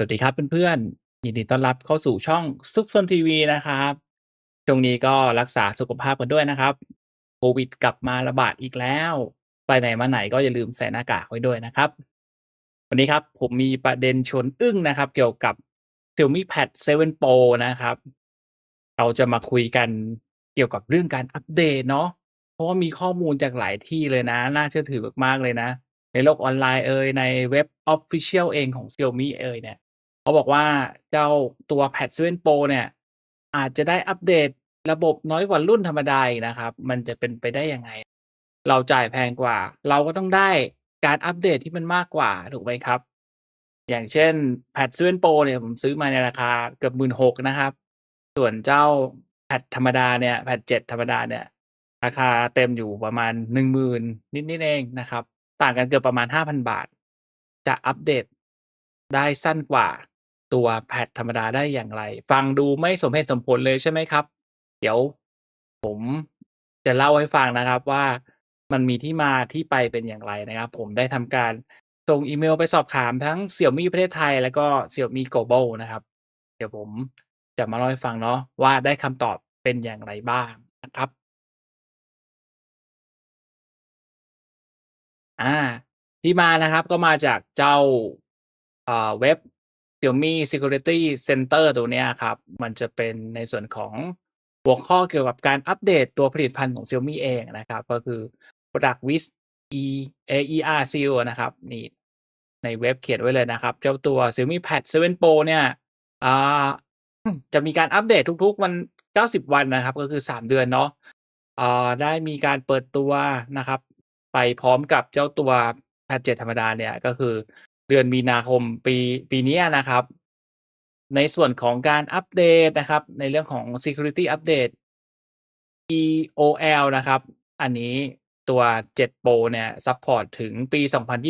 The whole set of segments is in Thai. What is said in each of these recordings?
สวัสดีครับเพื่อนๆ ยินดีต้อนรับเข้าสู่ช่องซุกซนทีวีนะครับช่วงนี้ก็รักษาสุขภาพกันด้วยนะครับ โควิดกลับมาระบาดอีกแล้ว ไปไหนมาไหนก็อย่าลืมใส่หน้ากากไว้ด้วยนะครับ วันนี้ครับผมมีประเด็นชวนอึ้งนะครับ เกี่ยวกับ Xiaomi Pad 7 Pro นะครับ เราจะมาคุยกันเกี่ยวกับเรื่องการอัปเดตเนาะ เพราะว่ามีข้อมูลจากหลายที่เลยนะ น่าเชื่อถือมากๆเลยนะในโลกออนไลน์เอ่ยในเว็บ Official เองของ Xiaomi เอ่ยเนี่ย เขาบอกว่าเจ้าตัว Pad 7 Pro เนี่ย อาจจะได้อัปเดตระบบน้อยกว่ารุ่นธรรมดาอีกนะครับ มันจะเป็นไปได้ยังไง เราจ่ายแพงกว่า เราก็ต้องได้การอัปเดตที่มันมากกว่าถูกไหมครับ อย่างเช่น Pad 7 Pro เนี่ยผมซื้อมาในราคาเกือบ16,000นะครับ ส่วนเจ้า Pad ธรรมดาเนี่ย Pad 7ธรรมดาเนี่ย ราคาเต็มอยู่ประมาณ10,000นิดๆเองนะครับ ต่างกันเกือบประมาณ5,000บาท จะอัปเดตได้สั้นกว่า ตัว Pad ธรรมดาได้อย่างไร ฟังดูไม่สมเหตุสมผลเลยใช่ไหมครับ เดี๋ยวผมจะเล่าให้ฟังนะครับว่ามันมีที่มาที่ไปเป็นอย่างไรนะครับ ผมได้ทำการส่งอีเมลไปสอบถามทั้ง Xiaomi ประเทศไทย แล้วก็ Xiaomi Global นะครับ เดี๋ยวผมจะมาเล่าให้ฟังเนาะว่าได้คำตอบเป็นอย่างไรบ้างนะครับอาที่มานะครับก็มาจากเจ้าเว็บ Xiaomi Security Center ตัวเนี้ยครับ มันจะเป็นในส่วนของหัวข้อเกี่ยวกับการอัปเดตตัวผลิตภัณฑ์ของ Xiaomi เองนะครับ ก็คือ Product with E AER Seal นะครับ นี่ในเว็บเขียนไว้เลยนะครับ เจ้าตัว Xiaomi Pad 7 Pro เนี่ยอ่าจะมีการอัปเดตทุกๆ วัน 90 วันนะครับ ก็คือ 3 เดือนเนาะอ่าได้มีการเปิดตัวนะครับ ไปพร้อมกับเจ้าตัว Pad 7 ธรรมดาเนี่ยก็คือ เดือนมีนาคมปีปีนี้นะครับ ในส่วนของการอัปเดตนะครับ ในเรื่องของ Security Update EOL นะครับ อันนี้ตัว7 Pro เนี่ยซัปพอร์ตถึงปี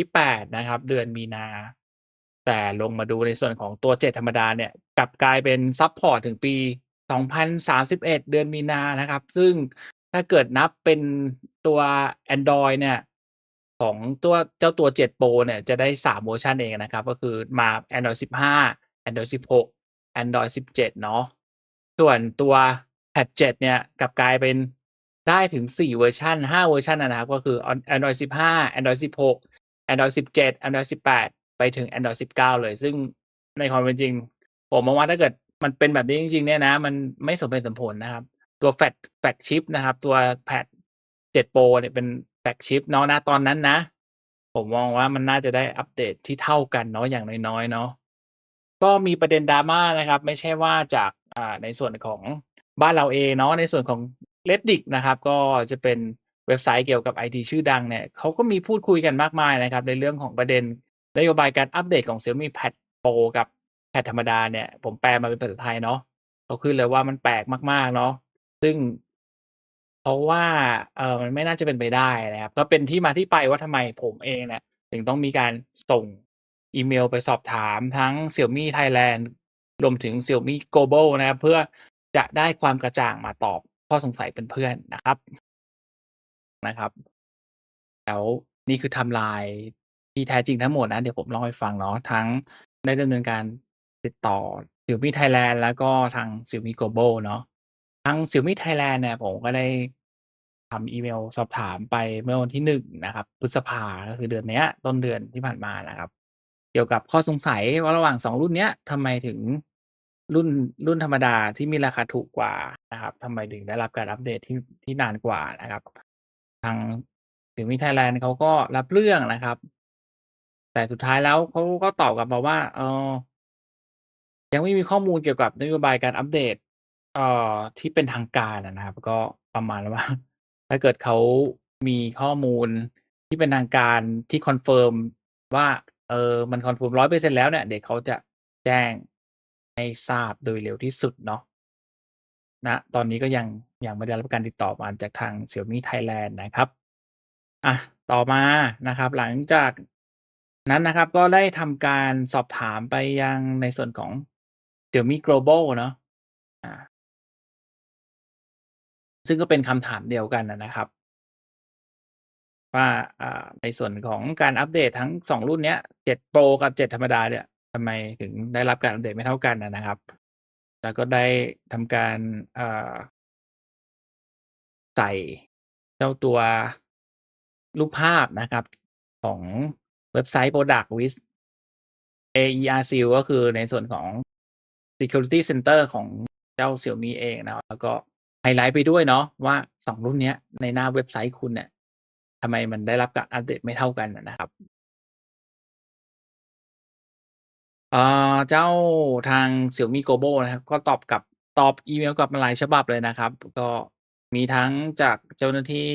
2028 นะครับ เดือนมีนา แต่ลงมาดูในส่วนของตัว 7 ธรรมดาเนี่ยกลับกลายเป็นซัปพอร์ตถึงปี 2031 เดือนมีนานะครับ ซึ่งถ้าเกิดนับเป็นตัวแอนดรอยเนี่ย ของตัวเจ้าตัว 7 Pro เนี่ยจะได้ 3 เวอร์ชันเองนะครับ ก็คือมา Android 15 Android 16 Android 17 เนาะส่วนตัว Pad 7เนี่ยกลับกลายเป็นได้ถึง 4 เวอร์ชัน5 เวอร์ชันนะครับ ก็คือ Android 15 Android 16 Android 17 Android 18 ไปถึง Android 19 เลย ซึ่งในความเป็นจริง ผมมองว่าถ้าเกิดมันเป็นแบบนี้จริงๆเนี่ยนะ มันไม่สมเหตุสมผลนะครับ ตัว Flag Flagship นะครับ ตัว Pad 7 Pro เนี่ยเป็น Flagship เนาะณตอนนั้นนะ ผมมองว่ามันน่าจะได้อัปเดตที่เท่ากันเนาะอย่างน้อยๆเนาะก็มีประเด็น drama นะครับ ไม่ใช่ว่าจากอ่าในส่วนของบ้านเราเองเนาะในส่วนของ Reddit นะครับ ก็จะเป็นเว็บไซต์เกี่ยวกับไอทีชื่อดังเนี่ยเขาก็มีพูดคุยกันมากมายนะครับ ในเรื่องของประเด็นนโยบายการอัปเดตของ Xiaomi Pad Pro กับ Pad ธรรมดาเนี่ย ผมแปลมาเป็นภาษาไทยเนาะเขาขึ้นเลยว่ามันแปลกมากๆเนาะซึ่ง ราะว่า เอ่อ มันไม่น่าจะเป็นไปได้นะครับ ก็เป็นที่มาที่ไปว่าทำไมผมเองเนี่ย ถึงต้องมีการส่งอีเมลไปสอบถามทั้ง Xiaomi Thailand รวมถึง Xiaomi Global นะครับ เพื่อจะได้ความกระจ่างมาตอบข้อสงสัยเพื่อนๆนะครับ นะครับ แล้วนี่คือไทม์ไลน์ที่แท้จริงทั้งหมดนะ เดี๋ยวผมเล่าให้ฟังเนาะทั้งได้ดำเนินการติดต่อ Xiaomi Thailand แล้วก็ทาง Xiaomi Global เนาะทาง Xiaomi Thailand เนี่ยผมก็ได้ ทำอีเมลสอบถามไปเมื่อวันที่1นะครับ พฤษภาก็คือเดือนเนี้ย ต้นเดือนที่ผ่านมานะครับ เกี่ยวกับข้อสงสัยว่าระหว่าง2รุ่นเนี้ยทำไมถึงรุ่นรุ่นธรรมดาที่มีราคาถูกกว่านะครับทำไมถึงได้รับการอัปเดตที่ที่นานกว่านะครับ ทาง Xiaomi Thailand เขาก็รับเรื่องนะครับ แต่สุดท้ายแล้วเขาก็ตอบกลับมาว่าเออยังไม่มีข้อมูลเกี่ยวกับนโยบายการอัปเดต เอ่อที่เป็นทางการนะครับ ก็ประมาณว่า ถ้าเกิดเขามีข้อมูลที่เป็นทางการที่คอนเฟิร์มว่า เออมันคอนเฟิร์ม100%แล้วเนี่ย เดี๋ยวเขาจะแจ้งให้ทราบโดยเร็วที่สุดเนาะณตอนนี้ก็ยังยังไม่ได้รับการติดต่อมาจากทาง Xiaomi Thailand นะครับอะต่อมานะครับ หลังจากนั้นนะครับ ก็ได้ทำการสอบถามไปยังในส่วนของ Xiaomi Global เนาะอ่า ซึ่งก็เป็นคำถามเดียวกันนะครับ ว่าในส่วนของการอัปเดตทั้ง2รุ่นเนี้ย7 Pro กับ7ธรรมดาเนี่ยทำไมถึงได้รับการอัปเดตไม่เท่ากันนะครับ แล้วก็ได้ทำการใส่เจ้าตัวรูปภาพนะครับ ของเว็บไซต์ Product with AER Seal ก็คือในส่วนของ Security Center ของเจ้า Xiaomi เองนะครับแล้วก็ ไฮไลต์ไปด้วยเนาะว่า2รุ่นนี้ในหน้าเว็บไซต์คุณเนี่ยทำไมมันได้รับการอัปเดตไม่เท่ากันนะครับอ่าเจ้าทาง Xiaomi Global นะครับ ก็ตอบกลับตอบอีเมลกลับมาหลายฉบับเลยนะครับ ก็มีทั้งจากเจ้าหน้าที่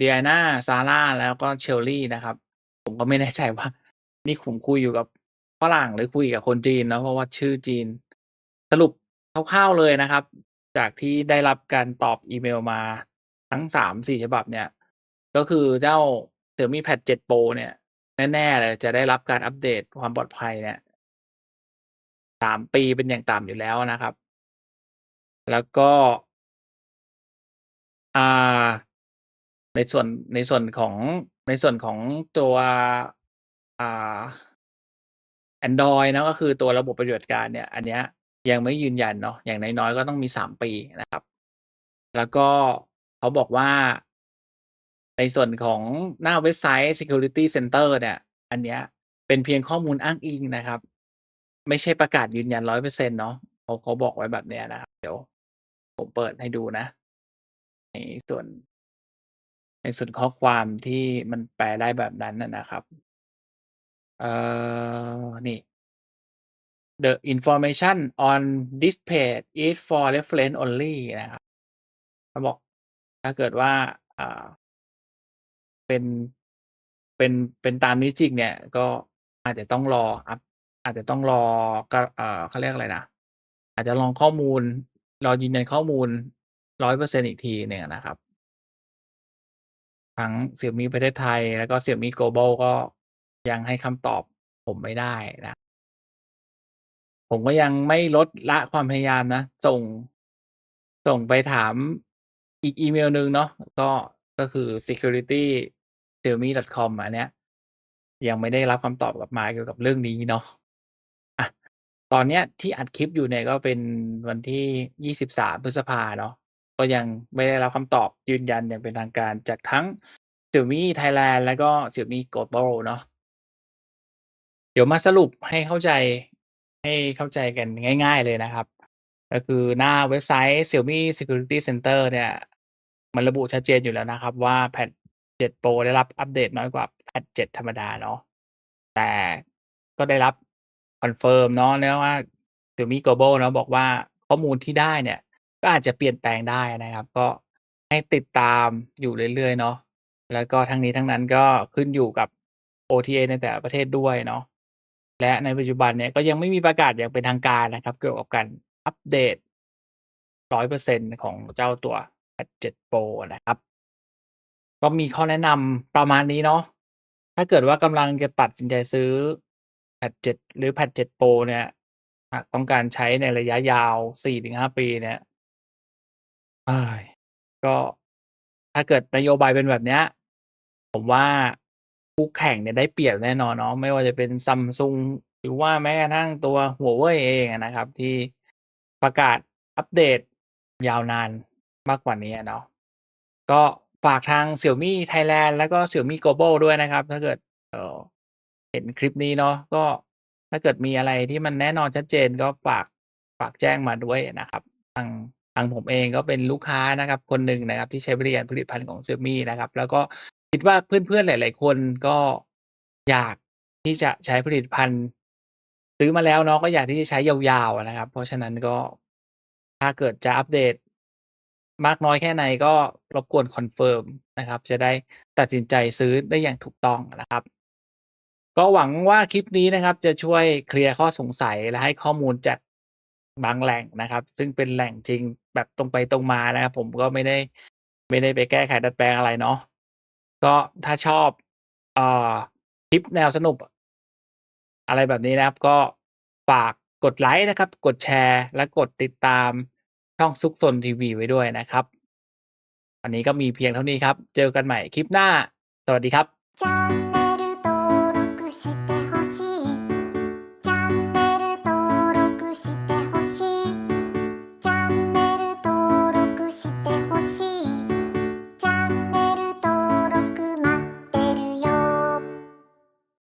Diana Sara แล้วก็ Cherry นะครับ ผมก็ไม่แน่ใจว่า นี่ผมคุยอยู่กับฝรั่งหรือคุยกับคนจีนเนาะเพราะว่าชื่อจีน สรุปคร่าวๆเลยนะครับ จากที่ได้รับการตอบอีเมลมาทั้ง 3-4 ฉบับเนี่ย ก็คือเจ้า Xiaomi Pad 7 Pro เนี่ย แน่ ๆ เลยจะได้รับการอัปเดตความปลอดภัยเนี่ย3ปีเป็นอย่างต่ำอยู่แล้วนะครับ แล้วก็อ่าในส่วนในส่วนของในส่วนของตัวอ่าแอนดรอยเนะก็คือตัวระบบปฏิบัติการเนี่ย อันเนี้ย ยังไม่ยืนยันเนาะ อย่างน้อย ๆ ก็ต้องมี 3 ปีนะครับ แล้วก็เขาบอกว่า ในส่วนของหน้าเว็บไซต์ Security Center เนี่ย อันเนี้ยเป็นเพียงข้อมูลอ้างอิงนะครับ ไม่ใช่ประกาศยืนยัน100%เปอร์เซ็นาะเขาเขาบอกไว้แบบเนี้ยนะครับ เดี๋ยวผมเปิดให้ดูนะ ในส่วน ในส่วนข้อความที่มันแปลได้แบบนั้นนะนะครับ เอ่อ นี่ The information on this page is for reference only นะครับเขาบอกถ้าเกิดว่าอ่าเป็นเป็นเป็นตามนี้จริงเนี่ย ก็อาจจะต้องรออัปอาจจะต้องรอก็เอ่อเขาเรียกอะไรนะอาจจะลองข้อมูล รอยืนยันข้อมูล100%อีกทีหนึ่งนะครับ ทั้ง Xiaomi ประเทศไทยแล้วก็ Xiaomi Global ก็ยังให้คำตอบผมไม่ได้นะ ผมก็ยังไม่ลดละความพยายามนะ ส่งส่งไปถามอีกอีเมลหนึ่งเนาะก็ก็คือ security.xiaomi.com อันเนี้ย ยังไม่ได้รับคำตอบกลับมาเกี่ยวกับเรื่องนี้เนาะอะตอนเนี้ยที่อัดคลิปอยู่เนี่ยก็เป็นวันที่23พฤษภาเนาะก็ยังไม่ได้รับคำตอบยืนยันอย่างเป็นทางการจากทั้ง Xiaomi Thailand แล้วก็ Xiaomi Global เนาะเดี๋ยวมาสรุปให้เข้าใจ ให้เข้าใจกันง่าย ๆ เลยนะครับ ก็คือหน้าเว็บไซต์ Xiaomi Security Center เนี่ย มันระบุชัดเจนอยู่แล้วนะครับ ว่า Pad 7 Pro ได้รับอัปเดตน้อยกว่า Pad 7ธรรมดาเนาะแต่ก็ได้รับคอนเฟิร์มเนาะเรียกว่า Xiaomi Global เนาะบอกว่าข้อมูลที่ได้เนี่ย ก็อาจจะเปลี่ยนแปลงได้นะครับ ก็ให้ติดตามอยู่เรื่อยๆเนาะแล้วก็ทั้งนี้ทั้งนั้นก็ขึ้นอยู่กับ OTA ในแต่ละประเทศด้วยเนาะ และในปัจจุบันเนี่ยก็ยังไม่มีประกาศอย่างเป็นทางการนะครับ เกี่ยวกับการอัปเดต 100%ของเจ้าตัว Pad 7 Pro นะครับ ก็มีข้อแนะนำประมาณนี้เนาะถ้าเกิดว่ากำลังจะตัดสินใจซื้อ Pad 7 หรือ Pad 7 Pro เนี่ยหากต้องการใช้ในระยะยาว 4-5 ปีเนี่ยเอ๊ยก็ถ้าเกิดนโยบายเป็นแบบเนี้ย ผมว่า คู่แข่งเนี่ยได้เปรียบแน่นอนเนาะ ไม่ว่าจะเป็น Samsung หรือว่าแม้กระทั่งตัว Huawei เองนะครับ ที่ประกาศอัปเดตยาวนานมากกว่านี้เนาะก็ฝากทาง Xiaomi Thailand แล้วก็ Xiaomi Global ด้วยนะครับ ถ้าเกิดเออเห็นคลิปนี้เนาะก็ถ้าเกิดมีอะไรที่มันแน่นอนชัดเจนก็ฝากฝากแจ้งมาด้วยนะครับ ทางทางผมเองก็เป็นลูกค้านะครับ คนหนึ่งนะครับ ที่ใช้บริการผลิตภัณฑ์ของ Xiaomi นะครับ แล้วก็ คิดว่าเพื่อน ๆ หลาย ๆ คนก็อยากที่จะใช้ผลิตภัณฑ์ ซื้อมาแล้วเนาะ ก็อยากที่จะใช้ยาว ๆ อะนะครับ เพราะฉะนั้นก็ ถ้าเกิดจะอัปเดต มากน้อยแค่ไหน ก็รบกวนคอนเฟิร์มนะครับ จะได้ตัดสินใจซื้อได้อย่างถูกต้องนะครับ ก็หวังว่าคลิปนี้นะครับ จะช่วยเคลียร์ข้อสงสัย และให้ข้อมูลจากบางแหล่งนะครับ ซึ่งเป็นแหล่งจริงแบบตรงไปตรงมานะครับ ผมก็ไม่ได้ ไม่ได้ไปแก้ไขดัดแปลงอะไรเนาะ ก็ถ้าชอบอคลิปแนวสนุก อะไรแบบนี้นะครับ ก็ฝากกดไลค์นะครับ กดแชร์และกดติดตามช่องซุกซนทีวีไว้ด้วยนะครับวันนี้ก็มีเพียงเท่านี้ครับ เจอกันใหม่คลิปหน้า สวัสดีครับ